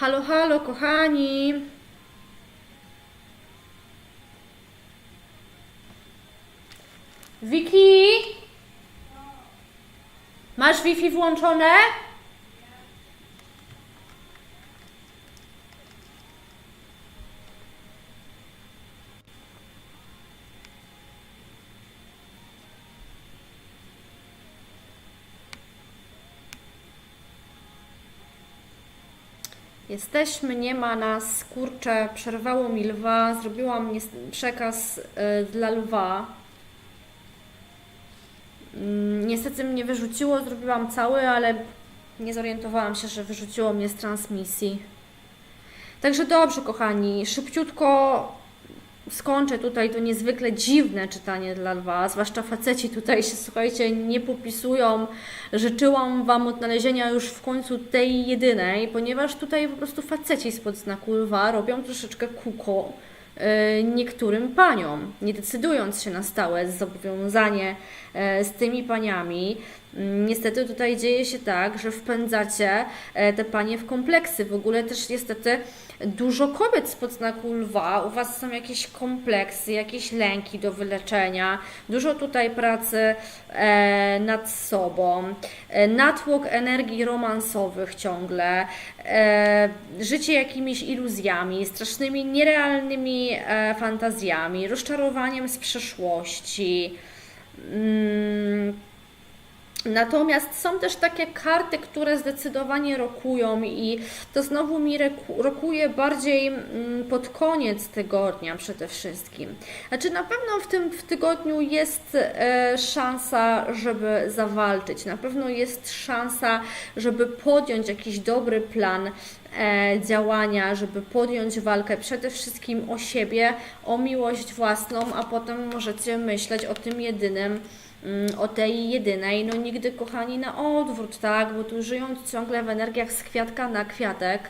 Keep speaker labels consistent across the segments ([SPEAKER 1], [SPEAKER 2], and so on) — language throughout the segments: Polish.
[SPEAKER 1] Halo, halo, kochani. Wiki? Masz Wi-Fi włączone? Jesteśmy, nie ma nas, kurczę, przerwało mi lwa, zrobiłam przekaz y, dla lwa. Mm, Niestety mnie wyrzuciło, zrobiłam cały, ale nie zorientowałam się, że wyrzuciło mnie z transmisji. Także dobrze, kochani, szybciutko skończę tutaj to niezwykle dziwne czytanie dla lwa, zwłaszcza faceci tutaj się, słuchajcie, nie popisują. Życzyłam Wam odnalezienia już w końcu tej jedynej, ponieważ tutaj po prostu faceci spod znaku lwa robią troszeczkę kuko e, niektórym paniom, nie decydując się na stałe zobowiązanie e, z tymi paniami. Mm, Niestety tutaj dzieje się tak, że wpędzacie e, te panie w kompleksy. W ogóle też niestety dużo kobiet spod znaku lwa. U Was są jakieś kompleksy, jakieś lęki do wyleczenia. Dużo tutaj pracy e, nad sobą. E, natłok energii romansowych ciągle. E, życie jakimiś iluzjami, strasznymi, nierealnymi e, fantazjami, rozczarowaniem z przeszłości. Mm, Natomiast są też takie karty, które zdecydowanie rokują i to znowu mi rokuje bardziej mm, pod koniec tygodnia przede wszystkim. Znaczy na pewno w tym w tygodniu jest e, szansa, żeby zawalczyć. Na pewno jest szansa, żeby podjąć jakiś dobry plan e, działania, żeby podjąć walkę przede wszystkim o siebie, o miłość własną, a potem możecie myśleć o tym jedynym o tej jedynej, no nigdy kochani na odwrót, tak, bo tu żyjąc ciągle w energiach z kwiatka na kwiatek,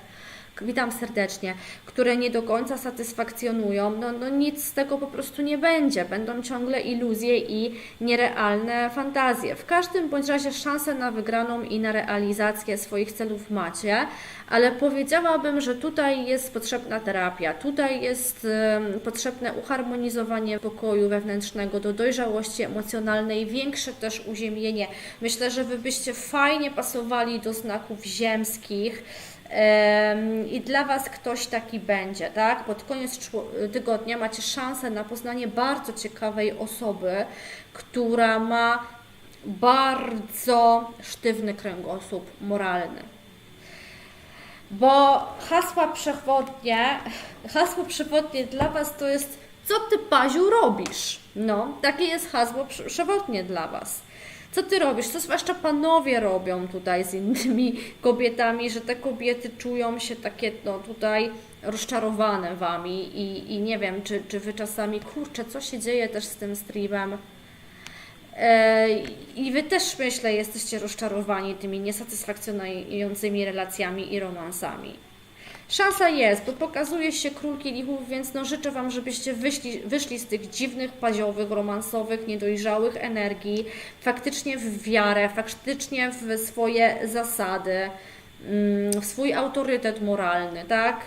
[SPEAKER 1] witam serdecznie, które nie do końca satysfakcjonują, no, no nic z tego po prostu nie będzie, będą ciągle iluzje i nierealne fantazje. W każdym bądź razie szansę na wygraną i na realizację swoich celów macie, ale powiedziałabym, że tutaj jest potrzebna terapia, tutaj jest em, potrzebne uharmonizowanie pokoju wewnętrznego do dojrzałości emocjonalnej, większe też uziemienie. Myślę, że Wy byście fajnie pasowali do znaków ziemskich. I dla Was ktoś taki będzie, tak? Pod koniec tygodnia macie szansę na poznanie bardzo ciekawej osoby, która ma bardzo sztywny kręgosłup moralny. Bo hasła przewodnie, hasło przewodnie dla Was to jest co Ty, Paziu, robisz? No, takie jest hasło prze- przewodnie dla Was. Co Ty robisz? Co zwłaszcza panowie robią tutaj z innymi kobietami, że te kobiety czują się takie, no tutaj rozczarowane Wami i, i nie wiem, czy, czy Wy czasami, kurczę, co się dzieje też z tym streamem? I Wy też, myślę, jesteście rozczarowani tymi niesatysfakcjonującymi relacjami i romansami. Szansa jest, bo pokazuje się król kielichów, więc no życzę Wam, żebyście wyszli, wyszli z tych dziwnych, paziowych, romansowych, niedojrzałych energii, faktycznie w wiarę, faktycznie w swoje zasady, mm, w swój autorytet moralny, tak?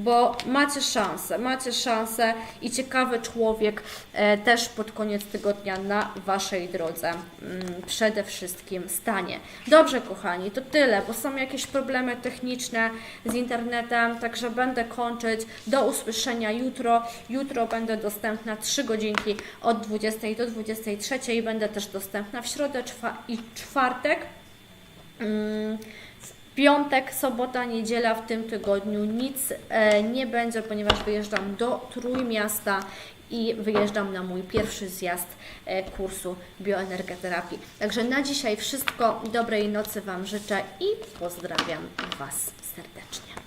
[SPEAKER 1] Bo macie szansę, macie szansę i ciekawy człowiek e, też pod koniec tygodnia na Waszej drodze mm, przede wszystkim stanie. Dobrze, kochani, to tyle, bo są jakieś problemy techniczne z internetem, także będę kończyć. Do usłyszenia jutro. Jutro będę dostępna 3 godzinki od 20 do 23 i będę też dostępna w środę i czwartek. Mm, W piątek, sobota, niedziela w tym tygodniu nic e, nie będzie, ponieważ wyjeżdżam do Trójmiasta i wyjeżdżam na mój pierwszy zjazd e, kursu bioenergoterapii. Także na dzisiaj wszystko. Dobrej nocy Wam życzę i pozdrawiam Was serdecznie.